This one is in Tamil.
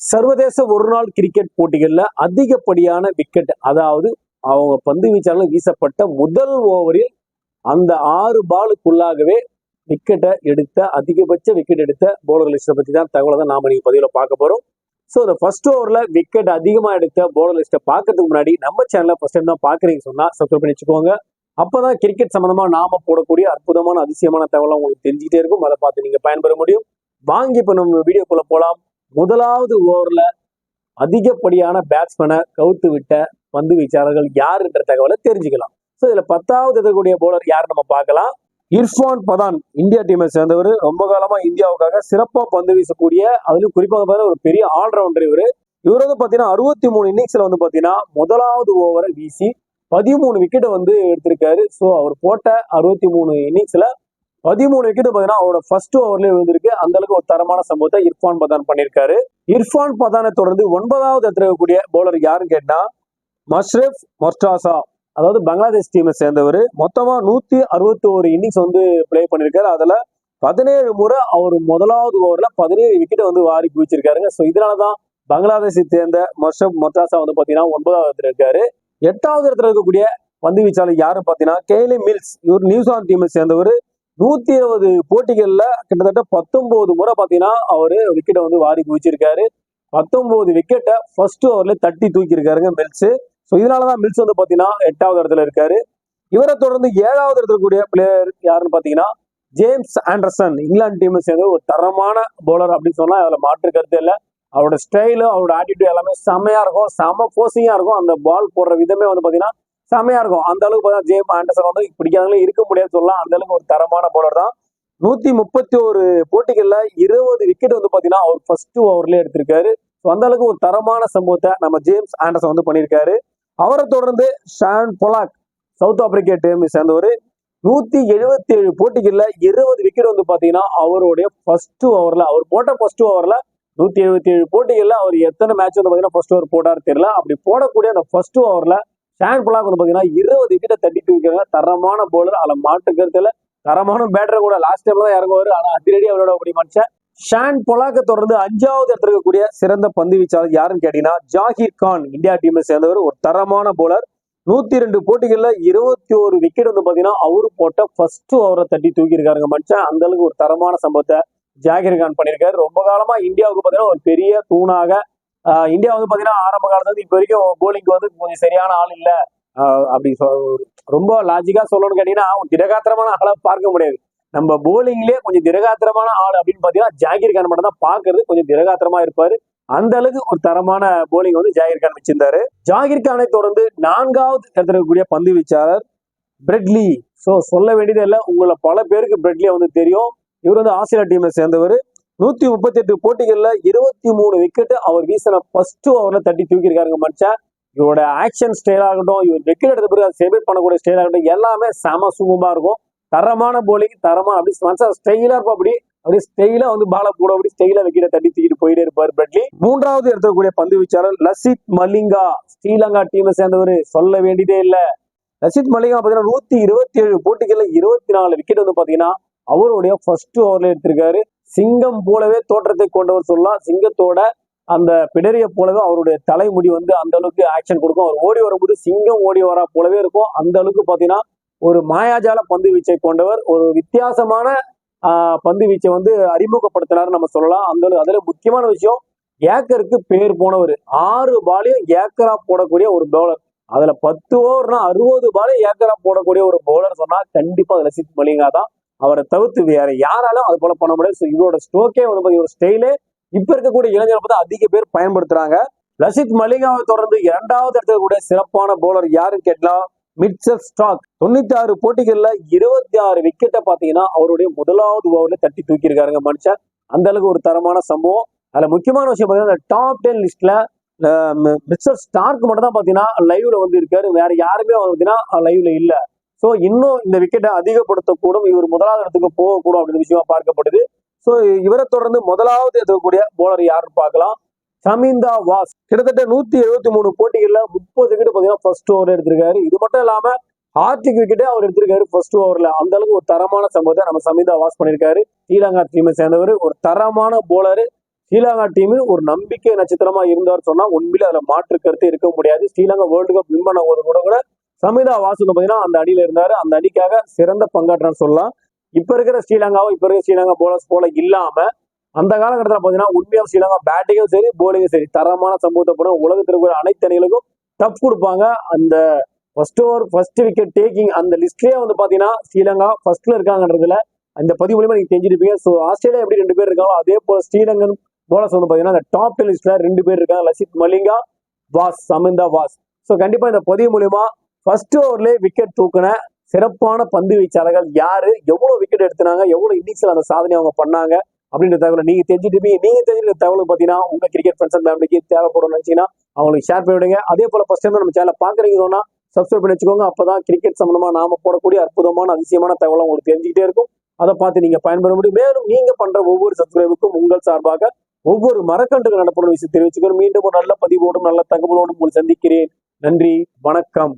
சர்வதேச ஒருநாள் கிரிக்கெட் போட்டிகளில் அதிகப்படியான விக்கெட் அதாவது அவங்க பந்து வீச்சாளர்கள் வீசப்பட்ட முதல் ஓவரில் அந்த ஆறு பாலுக்குள்ளாகவே விக்கெட்டை எடுத்த அதிகபட்ச விக்கெட் எடுத்த போலர் லிஸ்ட்டை பத்தி தான் தகவலை தான் நாம நீங்க பதிவில் பார்க்க போறோம். ஸோ இந்த ஃபர்ஸ்ட் ஓவர்ல விக்கெட் அதிகமா எடுத்த போலர் லிஸ்ட்டை பார்க்கறதுக்கு முன்னாடி நம்ம சேனலை ஃபர்ஸ்ட் டைம் தான் பாக்குறீங்க சொன்னா சப்ஸ்கிரைப் பண்ணி வச்சுக்கோங்க. அப்பதான் கிரிக்கெட் சம்பந்தமா நாம போடக்கூடிய அற்புதமான அதிசயமான தகவலை உங்களுக்கு தெரிஞ்சுக்கிட்டே இருக்கும். அதை பார்த்து நீங்க பயன்பெற முடியும். வாங்கி இப்ப நம்ம வீடியோக்குள்ள போலாம். முதலாவது ஓவரில் அதிகப்படியான பேட்ஸ்மேனை கவுத்து விட்ட பந்து வீச்சாளர்கள் யாருன்ற தகவலை தெரிஞ்சுக்கலாம். ஸோ இதில் பத்தாவது இருக்கக்கூடிய பவுலர் யார் நம்ம பார்க்கலாம். இர்ஃபான் பதான் இந்தியா டீமை சேர்ந்தவர். ரொம்ப காலமாக இந்தியாவுக்காக சிறப்பாக பந்து வீசக்கூடிய அதுலயும் குறிப்பாக பார்த்தா ஒரு பெரிய ஆல்ரவுண்டர் இவர். இவர் வந்து பார்த்தீங்கன்னா அறுபத்தி மூணு இன்னிங்ஸில் வந்து பார்த்தீங்கன்னா முதலாவது ஓவரை வீசி பதிமூணு விக்கெட்டை வந்து எடுத்திருக்காரு. ஸோ அவர் போட்ட அறுபத்தி மூணு இன்னிங்ஸில் பதிமூணு விக்கெட் பார்த்தீங்கன்னா அவரோட ஃபர்ஸ்ட் ஓவர்லேயே விழுந்திருக்கு. அந்த அளவுக்கு ஒரு தரமான சம்பவத்தை இர்ஃபான் பதான் பண்ணியிருக்காரு. இர்ஃபான் பதானை தொடர்ந்து ஒன்பதாவது இடத்துல இருக்கக்கூடிய பவுலர் யாருன்னு கேட்டா மஷ்ரஃப் மொர்டாசா. அதாவது பங்களாதேஷ் டீமை சேர்ந்தவர். மொத்தமா நூத்தி அறுபத்தி ஒரு இன்னிங்ஸ் வந்து ப்ளே பண்ணியிருக்காரு. அதுல பதினேழு முறை அவர் முதலாவது ஓவர்ல பதினேழு விக்கெட்டை வந்து வாரி குவிச்சிருக்காருங்க. ஸோ இதனாலதான் பங்களாதேஷை சேர்ந்த மஷ்ரப் மொர்டாசா வந்து பாத்தீங்கன்னா ஒன்பதாவது இடத்துல இருக்காரு. எட்டாவது இடத்துல இருக்கக்கூடிய பந்து வீச்சாளர் யாரு பாத்தீங்கன்னா கேலி மில்ஸ். இவர் நியூசிலாந்து டீமை சேர்ந்தவர். நூத்தி இருபது போட்டிகள்ல கிட்டத்தட்ட பத்தொன்பது முறை பாத்தீங்கன்னா அவரு விக்கெட்டை வந்து வாரி குவிச்சிருக்காரு. பத்தொன்பது விக்கெட்டை ஃபர்ஸ்ட் ஓவர்ல தட்டி தூக்கி இருக்காருங்க மில்ஸ் ஸோ இதனாலதான் மில்ஸ் வந்து பாத்தீங்கன்னா எட்டாவது இடத்துல இருக்காரு. இவரை தொடர்ந்து ஏழாவது இடத்துல கூடிய பிளேயர் யாருன்னு பாத்தீங்கன்னா ஜேம்ஸ் ஆண்டர்சன். இங்கிலாந்து டீமை சேர்ந்து ஒரு தரமான பவுலர் அப்படின்னு சொன்னா அதுல மாற்று கருத்து இல்லை. அவரோட ஸ்டைலு அவரோட ஆட்டிடியூட் எல்லாமே செமையா இருக்கும். செம போசிங்கா இருக்கும். அந்த பால் போடுற விதமே வந்து பாத்தீங்கன்னா செம்மையா இருக்கும். அந்த அளவுக்கு பார்த்தா ஜேம் ஆண்டர்சன் வந்து பிடிக்காதவங்களும் இருக்க முடியாது சொல்லலாம். அந்த அளவுக்கு ஒரு தரமான போலர் தான். நூத்தி முப்பத்தி ஒரு போட்டிகள்ல இருபது விக்கெட் வந்து பாத்தீங்கன்னா அவர் ஃபர்ஸ்ட் ஓவர்ல எடுத்திருக்காரு. ஸோ அந்த அளவுக்கு ஒரு தரமான சம்பவத்தை நம்ம ஜேம்ஸ் ஆண்டர்சன் வந்து பண்ணியிருக்காரு. அவரை தொடர்ந்து ஷான் பொலாக் சவுத் ஆப்பிரிக்கா டீமை சேர்ந்தவர். நூத்தி எழுபத்தி ஏழு போட்டிகள்ல இருபது விக்கெட் வந்து பாத்தீங்கன்னா அவருடைய ஃபர்ஸ்ட் ஓவர்ல அவர் போட்ட ஃபர்ஸ்ட் ஓவர்ல நூத்தி எழுபத்தி ஏழு போட்டிகள்ல அவர் எத்தனை மேட்ச் வந்து பாத்தீங்கன்னா ஃபர்ஸ்ட் ஓவர் போட்டாரு தெரியல. அப்படி போடக்கூடிய அந்த ஃபர்ஸ்ட் ஓவர்ல ஷான் புலாக் வந்து பார்த்தீங்கன்னா இருபது விக்கெட்டை தட்டி தூக்கிறாங்க தரமான பவுலர் அதில் மாட்டு கருத்துல தரமான பேட்டர் கூட லாஸ்ட் டைம்ல தான் இறங்குவார். ஆனால் அதிரடி அவரோட அப்படி மனுஷன் ஷான் பொலாக்க தொடர்ந்து அஞ்சாவது இடத்துல இருக்கக்கூடிய சிறந்த பந்து வீச்சாளர் யாருன்னு கேட்டீங்கன்னா ஜாகிர் கான் இந்தியா டீமை சேர்ந்தவர். ஒரு தரமான பவுலர் நூத்தி ரெண்டு போட்டிகள்ல இருபத்தி ஒரு விக்கெட் வந்து பாத்தீங்கன்னா அவரு போட்ட ஃபர்ஸ்ட் ஓவரை தட்டி தூக்கி இருக்காருங்க மனுஷன் அந்த அளவுக்கு ஒரு தரமான சம்பவத்தை ஜாகிர் கான் பண்ணியிருக்காரு. ரொம்ப காலமா இந்தியாவுக்கு பாத்தீங்கன்னா ஒரு பெரிய தூணாக இந்தியா வந்து பாத்தீங்கன்னா ஆரம்ப காலத்துல இப்போ இப்ப வரைக்கும் போலிங் வந்து கொஞ்சம் சரியான ஆள் இல்ல. அப்படி சொ- ரொம்ப லாஜிக்கா சொல்லணும்னு கேட்டீங்கன்னா ஒரு திடகாத்திரமான ஆளா பார்க்க முடியாது. நம்ம போலிங்லயே கொஞ்சம் திரகாத்திரமான ஆள் அப்படின்னு பாத்தீங்கன்னா ஜாகிர் கான் மட்டும் தான் பாக்குறது. கொஞ்சம் திரகாத்திரமா இருப்பாரு. அந்த அளவுக்கு ஒரு தரமான போலிங் வந்து ஜாகிர் கான் வச்சிருந்தாரு. ஜாகிர் கானை தொடர்ந்து நான்காவது இடத்துல இருக்கக்கூடிய பந்து வீச்சாளர் பிரெட்லி. சோ சொல்ல வேண்டியது இல்லை உங்களை பல பேருக்கு பிரெட்லியை வந்து தெரியும். இவர் வந்து ஆஸ்திரேலியா டீமை சேர்ந்தவர். நூத்தி முப்பத்தி எட்டு போட்டிகள்ல இருபத்தி மூணு விக்கெட் அவர் வீசின ஃபர்ஸ்ட் ஓவர்ல தட்டி தூக்கியிருக்காருங்க மனுஷன் இவரோட ஆக்ஷன் ஸ்டைல் ஆகட்டும் இவர் விக்கெட் எடுத்த பிறகு அதை செலிப்ரேட் பண்ணக்கூடிய ஸ்டைல் ஆகட்டும் எல்லாமே செம சுகமா இருக்கும். தரமான போலிங் தரமான அப்படி மனுஷன் ஸ்டைலா இருக்கும் அப்படி. அப்படியே ஸ்டைலா வந்து பால போட அப்படி ஸ்டைலா விக்கெட்டை தட்டி தூக்கிட்டு போயிட்டே இருப்பார் பிரட்லி மூன்றாவது எடுத்துக்கூடிய பந்து வீச்சாளர் லசித் மலிங்கா ஸ்ரீலங்கா டீமை சேர்ந்தவர். சொல்ல வேண்டியதே இல்லை. லசித் மலிங்கா பாத்தீங்கன்னா நூத்தி இருபத்தி ஏழு போட்டிகள்ல இருபத்தி நாலு விக்கெட் வந்து பாத்தீங்கன்னா அவருடைய ஃபர்ஸ்ட் ஓவர்ல எடுத்திருக்காரு. சிங்கம் போலவே தோற்றத்தை கொண்டவர் சொல்லலாம். சிங்கத்தோட அந்த பிடரிய போலவே அவருடைய தலைமுடி வந்து அந்த அளவுக்கு ஆக்ஷன் கொடுக்கும். அவர் ஓடி வரும்போது சிங்கம் ஓடி வரா போலவே இருக்கும். அந்த அளவுக்கு பார்த்தீங்கன்னா ஒரு மாயாஜால பந்து வீச்சை கொண்டவர். ஒரு வித்தியாசமான ஆஹ், பந்து வீச்சை வந்து அறிமுகப்படுத்தினார் நம்ம சொல்லலாம். அந்த அதுல முக்கியமான விஷயம் ஏக்கருக்கு பேர் போனவர். ஆறு பாலையும் ஏக்கரா போடக்கூடிய ஒரு பவுலர் அதுல பத்து ஓவர்னா அறுபது பாலையும் ஏக்கரா போடக்கூடிய ஒரு பவுலர் சொன்னா கண்டிப்பா அது லசித் மலிங்கா தான். அவரை தவிர்த்து வேற யாராலும் அது போல பண்ண முடியாது. ஸோ இவரோட ஸ்ட்ரோக்கே வந்து பாத்தீங்கன்னா, இவரோட ஸ்டைலே இப்ப இருக்கக்கூடிய இளைஞர்கள் பார்த்தா அதிக பேர் பயன்படுத்துறாங்க. லசித் மலிகாவை தொடர்ந்து இரண்டாவது இடத்துல கூட சிறப்பான பவுலர் யாருன்னு கேட்டா மிட்சர் ஸ்டாக் தொண்ணூத்தி ஆறு போட்டிகள்ல இருபத்தி ஆறு விக்கெட்டை பாத்தீங்கன்னா அவருடைய முதலாவது ஓவர்ல தட்டி தூக்கி இருக்காருங்க மனுஷன். அந்த அளவுக்கு ஒரு தரமான சம்பவம். அதுல முக்கியமான விஷயம் பாத்தீங்கன்னா டாப் டென் லிஸ்ட்ல மிஸ்டர் ஸ்டார்க் மட்டும் தான் பாத்தீங்கன்னா லைவ்ல வந்து இருக்காரு. வேற யாருமே வந்து லைவ்ல இல்ல. சோ இன்னும் இந்த விக்கெட்டை அதிகப்படுத்தக்கூடும். இவர் முதலாவது இடத்துக்கு போகக்கூடும் அப்படின்ற விஷயமா பார்க்கப்படுது. சோ இவரை தொடர்ந்து முதலாவது இருக்கக்கூடிய போலர் யாருன்னு பார்க்கலாம். சமீந்தா வாஸ். கிட்டத்தட்ட நூத்தி எழுபத்தி மூணு போட்டிகள்ல முப்பது விக்கெட் பாத்தீங்கன்னா ஃபர்ஸ்ட் ஓவர் எடுத்திருக்காரு. இது மட்டும் இல்லாம ஹார்டிக் விக்கெட்டே அவர் எடுத்திருக்காரு ஃபர்ஸ்ட் ஓவர்ல அந்த அளவுக்கு ஒரு தரமான சம்பவத்தை நம்ம சமீந்தா வாஸ் பண்ணியிருக்காரு. ஸ்ரீலங்கா டீமை சேர்ந்தவர். ஒரு தரமான போலரு ஸ்ரீலங்கா டீமில் ஒரு நம்பிக்கை நட்சத்திரமா இருந்தார் சொன்னா உண்மையில அதுல மாற்று கருத்து இருக்க முடியாது. ஸ்ரீலங்கா வேர்ல்டு கப் வின் பண்ண போது கூட கூட சமிதா வாசு வந்து அந்த அடியில இருந்தாரு. அந்த அடிக்காக சிறந்த பங்காற்றான்னு சொல்லலாம். இப்ப இருக்கிற ஸ்ரீலங்காவும் இப்ப இருக்கிற ஸ்ரீலங்கா போலர்ஸ் போல இல்லாம அந்த காலகட்டத்தில் பாத்தீங்கன்னா உண்மையா ஸ்ரீலங்கா பேட்டிங்கும் சரி போலிங்கும் சரி தரமான சம்பவத்தை போட உலகத்தில் இருக்கிற அனைத்து அணிகளுக்கும் டஃப் கொடுப்பாங்க. அந்த first over first wicket taking அந்த லிஸ்ட்லேயே வந்து பாத்தீங்கன்னா ஸ்ரீலங்கா ஃபர்ஸ்ட்ல இருக்காங்கன்றதுல அந்த பதிவு மூலியமா நீங்க தெரிஞ்சிருப்பீங்க. ஸோ ஆஸ்திரேலியா எப்படி ரெண்டு பேர் இருக்காங்களோ அதே போல ஸ்ரீலங்கன் போலர்ஸ் வந்து பாத்தீங்கன்னா அந்த டாப் லிஸ்ட்ல ரெண்டு பேர் இருக்காங்க. லசித் மலிங்கா வாஸ் சமிந்தா வாஸ். ஸோ கண்டிப்பா இந்த பதிவு மூலியமா ஃபர்ஸ்ட் ஓவர்லேயே விக்கெட் தூக்குன சிறப்பான பந்து வீச்சாளர்கள் யாரு? எவ்வளவு விக்கெட் எடுத்துனாங்க? எவ்வளவு இன்னிங்ஸ்ல அந்த சாதனை அவங்க பண்ணாங்க? அப்படின்ற தகவலை நீங்க தெரிஞ்சுட்டு நீங்க தெரிஞ்சுக்கிற தகவல் பாத்தீங்கன்னா உங்க கிரிக்கெட் ஃப்ரெண்ட்ஸ் அண்ட் ஃபேமிலிக்கு தேவைப்படும் நினைச்சீங்கன்னா அவங்களுக்கு ஷேர் பண்ணி விடுங்க. அதே போல ஃபர்ஸ்ட் டைம் நம்ம சேனல் பாக்குறீங்கன்னா சப்ஸ்கிரைப் பண்ணி வச்சுக்கோங்க. அப்பதான் கிரிக்கெட் சம்பந்தமா நாம போடக்கூடிய அற்புதமான அதிசயமான தகவலை உங்களுக்கு தெரிஞ்சுக்கிட்டே இருக்கும். அதை பார்த்து நீங்க பயன்பெற முடியும். மேலும் நீங்க பண்ற ஒவ்வொரு சப்ஸ்கிரைபுக்கும் உங்கள் சார்பாக ஒவ்வொரு மரக்கன்றுகள் நடப்படும் விஷயம் தெரிவிச்சுக்கணும் மீண்டும் ஒரு நல்ல பதிவோடும் நல்ல தகவலோடும் உங்களை சந்திக்கிறேன். நன்றி. வணக்கம்.